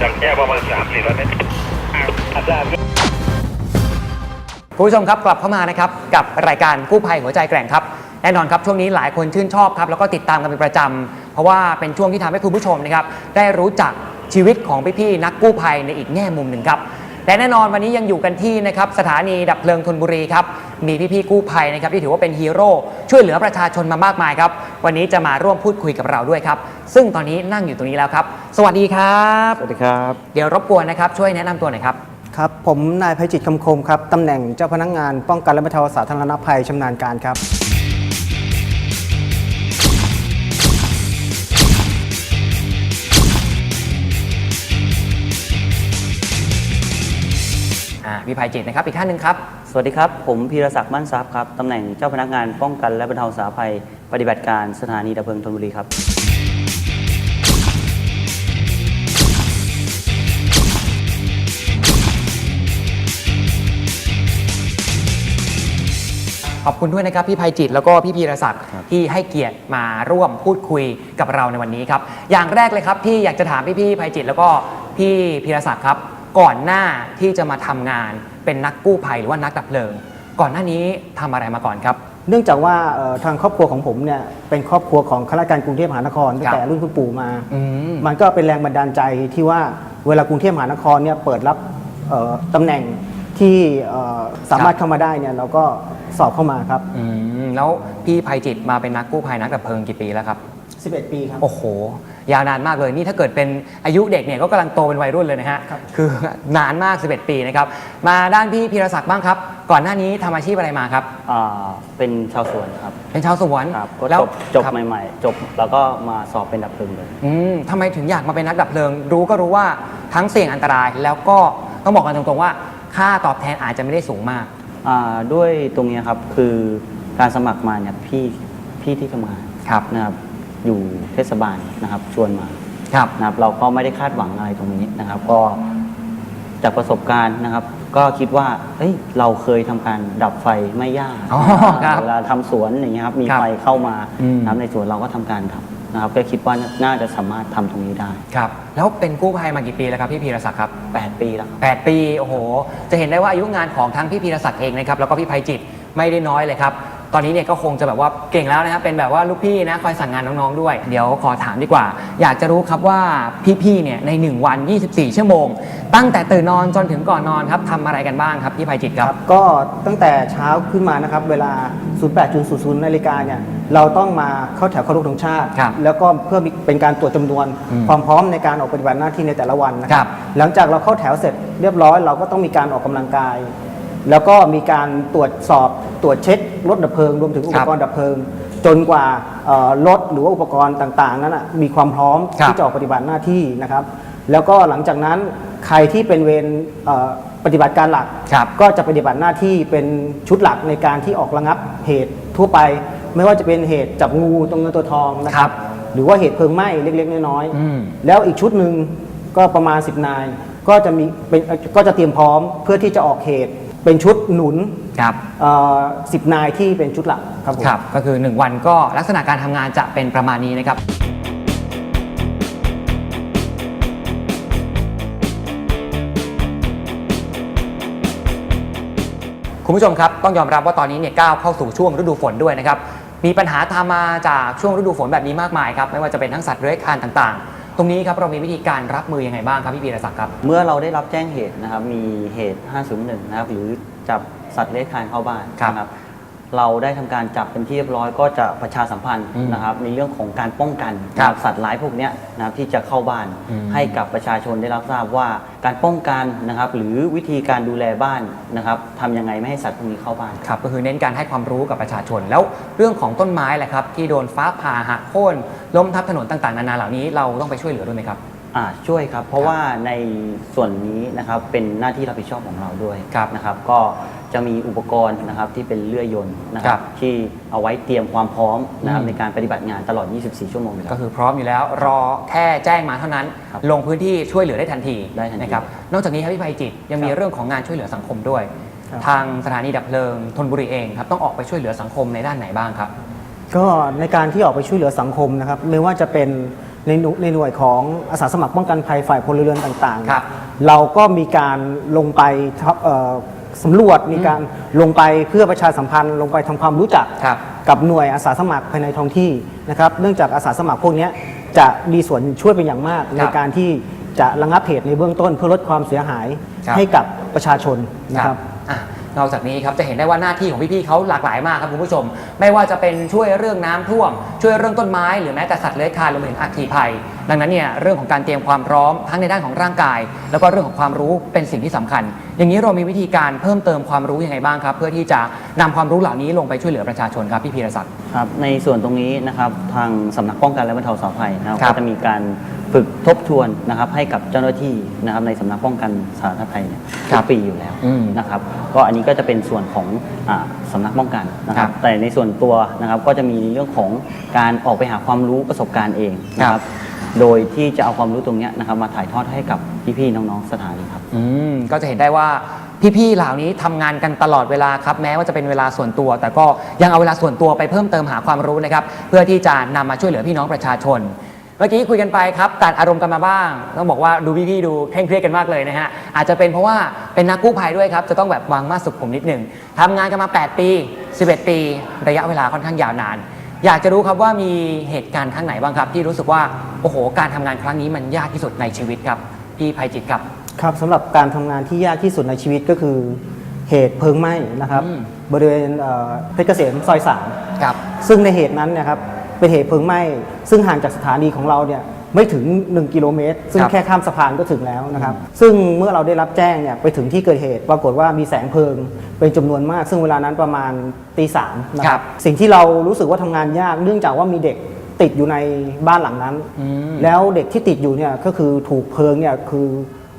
จากแค่ประมาณสามสี่ร้อยเมตรอาจารย์คุณผู้ชมครับกลับเข้ามานะครับกับรายการกู้ภัยหัวใจแกร่งครับแน่นอนครับช่วงนี้หลายคนชื่นชอบครับแล้วก็ติดตามกันเป็นประจำเพราะว่าเป็นช่วงที่ทำให้คุณผู้ชมนะครับได้รู้จักชีวิตของพี่ๆนักกู้ภัยในอีกแง่มุมหนึ่งครับและแน่นอนวันนี้ยังอยู่กันที่นะครับสถานีดับเพลิงธนบุรีครับ มีพี่ๆกู้ภัยนะครับที่ถือว่าเป็นฮีโร่ช่วยเหลือประชาชนมามากมายครับ วันนี้จะมาร่วมพูดคุยกับเราด้วยครับ ซึ่งตอนนี้นั่งอยู่ตรงนี้แล้วครับ สวัสดีครับ สวัสดีครับ เดี๋ยวรบกวนนะครับช่วยแนะนำตัวหน่อยครับครับ ผมนายภัยจิตคำคมครับตำแหน่งเจ้าพนักงานป้องกันและบรรเทาสาธารณภัยชำนาญการครับ อ่าพี่ภัยจิตนะครับ อีกท่านหนึ่งครับ สวัสดีครับ ผมพีรศักดิ์มั่นทรัพย์ครับ ตำแหน่งเจ้าพนักงานป้องกันและบรรเทาสาธารณภัย ปฏิบัติการสถานีดับเพลิงธนบุรีครับ ขอบคุณด้วยนะครับพี่ภัยจิตแล้วก็พี่พีรศักดิ์ที่ให้เกียรติมาร่วมพูดคุยกับเราในวันนี้ครับ อย่างแรกเลยครับที่อยากจะถามพี่พี่ภัยจิตแล้วก็พี่พีรศักดิ์ครับ ก่อนหน้าที่จะมาทำงานเป็นนักกู้ภัยหรือว่านักดับเพลิง ก่อนหน้านี้ทำอะไรมาก่อนครับ เนื่องจากว่าเอ่อทางครอบครัวของผมเนี่ยเป็นครอบครัวของข้าราชการกรุงเทพมหานครตั้งแต่รุ่นคุณปู่มาอืมมันก็เป็นแรงบันดาลใจที่ว่าเวลากรุงเทพมหานครเนี่ยเปิดรับเอ่อตำแหน่งที่เอ่อสามารถเข้ามาได้เนี่ยเราก็สอบเข้ามาครับอืมแล้วพี่ภัยจิตมาเป็นนักกู้ภัยนักดับเพลิงกี่ปีแล้วครับ 11 ปีครับ โอ้โห ยาวนานมากเลย นี่ถ้าเกิดเป็นอายุเด็กเนี่ยก็กำลังโตเป็นวัยรุ่นเลยนะฮะครับ คือนานมาก 11 ปีนะครับ มาด้านพี่พีรศักดิ์บ้างครับ ก่อนหน้านี้ทำอาชีพอะไรมาครับ อ่าเป็นชาวสวนครับเป็นชาวสวนครับก็แล้วจบจบครับใหม่ ๆ จบแล้วก็มาสอบเป็นดับเพลิงเลย อืมทำไมถึงอยากมาเป็นนักดับเพลิง รู้ก็รู้ว่าทั้งเสี่ยงอันตราย แล้วก็ต้องบอกกันตรงๆว่า ค่าตอบแทนอาจจะไม่ได้สูงมาก อ่าด้วยตรงเนี้ยครับคือการสมัครมาเนี่ยพี่พี่ที่ทำงานครับนะครับ อยู่เทศบาลนะครับชวนมาครับนะครับ เราก็ไม่ได้คาดหวังอะไรตรงนี้นะครับ ก็จากประสบการณ์นะครับ ก็คิดว่าเอ้ยเราเคยทำการดับไฟไม่ยากอ๋อครับเวลาทำสวนอย่างเงี้ยครับมีครับไฟเข้ามาอืม นะครับในสวนเราก็ทำการทำนะครับก็คิดว่าน่าจะสามารถทำตรงนี้ได้ ครับ แล้วเป็นกู้ภัยมากี่ปีแล้วครับพี่พีรศักดิ์ครับ 8 ปีแล้วครับ 8 ปีโอ้โห จะเห็นได้ว่าอายุงานของทั้งพี่พีรศักดิ์เองนะครับแล้วก็พี่ภัยจิตไม่ได้น้อยเลยครับ ตอนนี้เนี่ยก็คงจะแบบว่าเก่งแล้วนะครับเป็นแบบว่าลูกพี่นะคอยสั่งงานน้องๆด้วย เดี๋ยวขอถามดีกว่า อยากจะรู้ครับว่าพี่ๆเนี่ยใน 1 วัน 24 ชั่วโมง ตั้งแต่ตื่นนอนจนถึงก่อนนอนครับทำอะไรกันบ้างครับพี่ภัยจิตครับก็ตั้งแต่เช้าขึ้นมานะครับ เวลา 08.00นาฬิกาเนี่ยเราต้องมาเข้าแถวเคารพธงชาติ ครับแล้วก็เพื่อมีเป็นการตรวจจำนวน อืมความพร้อมในการออกปฏิบัติหน้าที่ในแต่ละวันนะคครัรับ บ หลังจากเราเข้าแถวเสร็จเรียบร้อยเราก็ต้องมีการออกกำลังกาย แล้วก็มีการตรวจสอบตรวจเช็ครถดับเพลิง รวมถึงอุปกรณ์ดับเพลิง จนกว่าเอ่อรถหรือว่าอุปกรณ์ต่างๆ นั้นนะมีความพร้อมครับที่จะออกปฏิบัติหน้าที่นะครับ แล้วก็หลังจากนั้นใครที่เป็นเวรเอ่อปฏิบัติการหลักครับก็จะปฏิบัติหน้าที่เป็นชุดหลักในการที่ออกระงับเหตุทั่วไป ไม่ว่าจะเป็นเหตุจับงูตรงเงินตัวทองนะคครัรับบหรือว่าเหตุเพลิงไหม้เล็ก ๆ น้อยอืมๆแล้วอีกชุดหนึ่งก็ประมาณ 10 นาย ก็จะมีเป็นก็จะเตรียมพร้อมเพื่อที่จะออกเหตุ เป็นชุดหนุนครับสิบนายที่เป็นชุดหลักครับผมครับก็คือ 1 วันก็ลักษณะการทำงานจะเป็นประมาณนี้นะครับคุณผู้ชมครับต้องยอมรับว่าตอนนี้เนี่ยก้าวเข้าสู่ช่วงฤดูฝนด้วยนะครับมีปัญหาตามมาจากช่วงฤดูฝนแบบนี้มากมายครับไม่ว่าจะเป็นทั้งสัตว์เลื้อยคลานต่างๆ ตรงนี้ครับเรามีวิธีการรับมือยังไงบ้างครับพี่ปีรศักดิ์ครับ เมื่อเราได้รับแจ้งเหตุนะครับ มีเหตุ 501 นะครับ หรือจับสัตว์เลื้อยคลานเข้าบ้านครับ นะครับ เราได้ทำการจับเป็นที่เรียบร้อยก็จะประชาสัมพันธ์อืมนะครับในเรื่องของการป้องกันครับนะสัตว์ร้ายพวกเนี้ยนะครับที่จะเข้าบ้านอืมให้กับประชาชนได้รับทราบว่าการป้องกันนะครับหรือวิธีการดูแลบ้านนะครับทำยังไงไม่ให้สัตว์พวกนี้เข้าบ้านครับก็คือเน้นการให้ความรู้กับประชาชน แล้วเรื่องของต้นไม้แหละครับที่โดนฟ้าผ่าหักโค่นล้มทับถนนต่างๆนานาเหล่านี้เราต้องไปช่วยเหลือด้วยไหมครับ อ่าช่วยครับ เพราะว่าในส่วนนี้นะครับเป็นหน้าที่รับผิดชอบของเราด้วยครับนะครับ ก็จะมีอุปกรณ์นะครับที่เป็นเลื่อยยนต์นะคครัรับบ ที่เอาไว้เตรียมความพร้อมนะครับอืม ในการปฏิบัติงานตลอด 24 ชั่วโมงอยู่แล้ก็ว คือพร้อมอยู่แล้วรอแค่แจ้งมาเท่านั้น ครับลงพื้นที่ช่วยเหลือได้ทันทีได้ทันทีนะครับนอกจากนี้ครับพี่ภัยจิตยังมีครับเรื่องของงานช่วยเหลือสังคมด้วย ครับ ทางสถานีดับเพลิงธนบุรีเองครับต้องออกไปช่วยเหลือสังคมในด้านไหนบ้างครับ ก็ในการที่ออกไปช่วยเหลือสังคมนะครับ ไม่ว่าจะเป็น ในในหน่วยในหน่วยของอาสาสมัครป้องกันภัยฝ่ายพลเรือนต่างๆ ครับเราก็มีการลงไปทับเอ่อสำรวจมีการลงไปเพื่อประชาสัมพันธ์ ลงไปทำความรู้จัก ครับ กับหน่วยอาสาสมัครภายในท้องที่นะครับเนื่องจากอาสาสมัครพวกเนี้ยจะมีส่วนช่วยเป็นอย่างมาก ในการที่จะระงับเหตุในเบื้องต้นเพื่อลดความเสียหายครับ ให้กับประชาชนนะครับ อะ นอกจากนี้ครับจะเห็นได้ว่าหน้าที่ของพี่ๆเขาหลากหลายมากครับคุณผู้ชม ไม่ว่าจะเป็นช่วยเรื่องน้ำท่วม ช่วยเรื่องต้นไม้หรือแม้แต่สัตว์เลื้อยคลานรวมไปถึงอัคคีภัย ดังนั้นเนี่ยเรื่องของการเตรียมความพร้อมทั้งในด้านของร่างกาย แล้วก็เรื่องของความรู้เป็นสิ่งที่สำคัญ อย่างนี้เรามีวิธีการเพิ่มเติมความรู้ยังไงบ้างครับ เพื่อที่จะนำความรู้เหล่านี้ลงไปช่วยเหลือประชาชนครับพี่พีรศักดิ์ครับในส่วนตรงนี้นะครับทางสำนักป้องกันและบรรเทาสาธารณภัยนะครับครับก็จะมีการ ฝึกทบทวนนะครับให้กับเจ้าหน้าที่นะครับในสำนักป้องกันสาธารณภัยเนี่ยครัทุบกปีอยู่แล้วอืมนะครับก็อันนี้ก็จะเป็นส่วนของอาสำนักป้องกันนะคครัรับบแต่ในส่วนตัวนะครับก็จะมีเรื่องของการออกไปหาความรู้ประสบการณ์เองนะคครัรับ บโดยที่จะเอาความรู้ตรงเนี้ยนะครับมาถ่ายทอดให้กับพี่ๆน้องๆสถานีครับ อืมก็จะเห็นได้ว่าพี่ๆเหล่านี้ทำงานกันตลอดเวลาครับแม้ว่าจะเป็นเวลาส่วนตัว แต่ก็ยังเอาเวลาส่วนตัวไปเพิ่มเติมหาความรู้นะครับ เพื่อที่จะนำมาช่วยเหลือพี่น้องประชาชน เมื่อกี้คุยกันไปครับตัดอารมณ์กันมาบ้างต้องบอกว่าดูพี่ๆดูเคร่งเครียดกันมากเลยนะฮะอาจจะเป็นเพราะว่าเป็นนักกู้ภัยด้วยครับจะต้องแบบวางมาตรสุขุมนิดหนึ่งทำงานกันมา 8 ปี 11 ปี ระยะเวลาค่อนข้างยาวนาน อยากจะรู้ครับว่ามีเหตุการณ์ครั้งไหนบ้างครับ ที่รู้สึกว่าโอ้โห การทำงานครั้งนี้มันยากที่สุดในชีวิตครับพี่ภัยจิตครับครับสำหรับการทำงานที่ยากที่สุดในชีวิตก็คือเหตุเพลิงไหม้นะครับอืมบริเวณเอ่อเพชรเกษมซอยสามครับซึ่งในเหตุนั้นเนะครับ เป็นเหตุเพลิงไหม้ซึ่งห่างจากสถานีของเราเนี่ยไม่ถึง 1 กิโลเมตร ซึ่งครับแค่ข้ามสะพานก็ถึงแล้วนะครับ ซึ่งเมื่อเราได้รับแจ้งเนี่ยไปถึงที่เกิดเหตุ ปรากฏว่ามีแสงเพลิงเป็นจำนวนมาก ซึ่งเวลานั้นประมาณตีสามนะคครัรับบสิ่งที่เรารู้สึกว่าทำงานยาก เนื่องจากว่ามีเด็กติดอยู่ในบ้านหลังนั้นอืมแล้วเด็กที่ติดอยู่เนี่ยก็คือถูกเพลิงเนี่ยคือ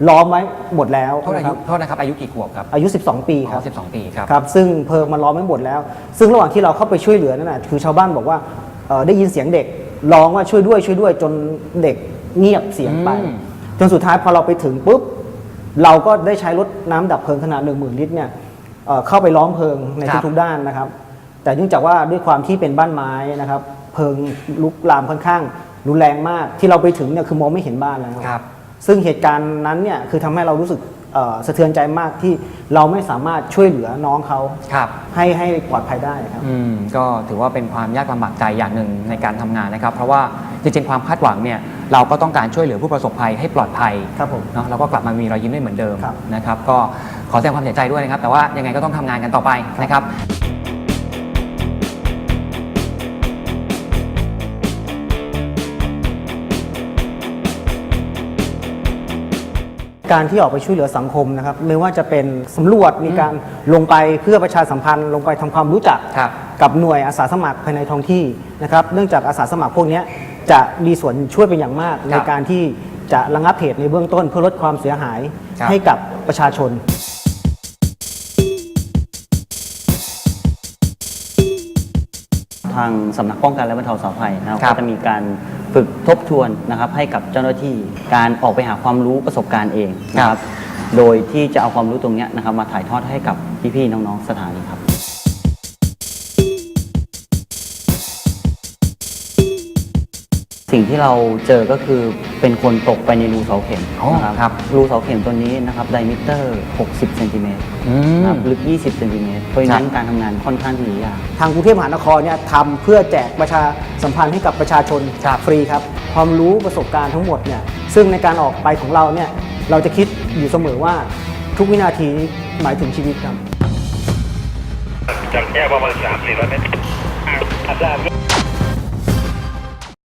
ล้อมไว้หมดแล้วโทษอานะคยุรับโทษนะครับอายุกี่ขวบครับอายุ 12 ปีครับอ๋อ12 ปีครับครับซึ่งเพลิงมันล้อมไม่หมดแล้ว ซึ่งระหว่างที่เราเข้าไปช่วยเหลือนั่นนะคือชาวบ้านบอกว่าเอ่อ ได้ยินเสียงเด็กร้องว่าช่วยด้วยช่วยด้วยจนเด็กเงียบเสียงไป อืม จนสุดท้ายพอเราไปถึงปุ๊บ เราก็ได้ใช้รถน้ำดับเพลิงขนาด 1 0,000 ลิตรเนี่ยเอ่อเข้าไปล้อมเพลิงในทุกๆด้านนะครับ แต่เนื่องจากว่าด้วยความที่เป็นบ้านไม้นะครับ เพลิงลุกลามค่อนข้างรุนแรงมากที่เราไปถึงเนี่ยคือมองไม่เห็นบ้านแล้ว ครับ ซึ่งเหตุการณ์นั้นเนี่ยคือทำให้เรารู้สึกเอ่อ สะเทือนใจมากที่เราไม่สามารถช่วยเหลือน้องเขาครับ ให้ให้ปลอดภัยได้ครับอืมก็ถือว่าเป็นความยากลำบากใจอย่างหนึ่งในการทำงานนะครับ เพราะว่าจริงๆความคาดหวังเนี่ยเราก็ต้องการช่วยเหลือผู้ประสบภัยให้ปลอดภัยครับผม เนาะแล้วก็กลับมามีรอยยิ้มได้เหมือนเดิมครับ นะครับ ก็ขอแสดงความเสียใจด้วยนะครับ แต่ว่ายังไงก็ต้องทำงานกันต่อไปนะครับ การที่ออกไปช่วยเหลือสังคมนะครับไม่ว่าจะเป็นสำรวจมีการลงไปเพื่อประชาสัมพันธ์ ลงไปทำความรู้จักครับกับหน่วยอาสาสมัครภายในท้องที่นะครับเนื่องจากอาสาสมัครพวกเนี้ยจะมีส่วนช่วยเป็นอย่างมาก ในการที่จะระงับเหตุในเบื้องต้น เพื่อลดความเสียหายครับให้กับประชาชนทางสำนักป้องกันและบรรเทาสาธารณภัยนะครับครับก็จะมีการ ฝึกทบทวนนะครับให้กับเจ้าหน้าที่การออกไปหาความรู้ประสบการณ์เองนะคครัรับบโดยที่จะเอาความรู้ตรงเนี้ยนะครับมาถ่ายทอดให้กับพี่ๆน้องๆสถานีครับ สิ่งที่เราเจอก็คือเป็นคนตกไปในรูเสาเข็มอ๋อนะครับ รูเสาเข็มตัวนี้นะครับไดมิเตอร์ 60เซนติเมตรอืม นะครับลึก 20เซนติเมตรเพราะฉะนั้นการทำงานค่อนข้างที่จะยาก ทางกรุงเทพมหานครเนี่ยทำเพื่อแจกประชาสัมพันธ์ให้กับประชาชนครับฟรีครับ ความรู้ประสบการณ์ทั้งหมดเนี่ยซึ่งในการออกไปของเราเนี่ยเราจะคิดอยู่เสมอว่าทุกวินาทีนี้หมายถึงชีวิตครับ จากแยกประมาณสามสี่ร้อยเมตรอ่าทราบ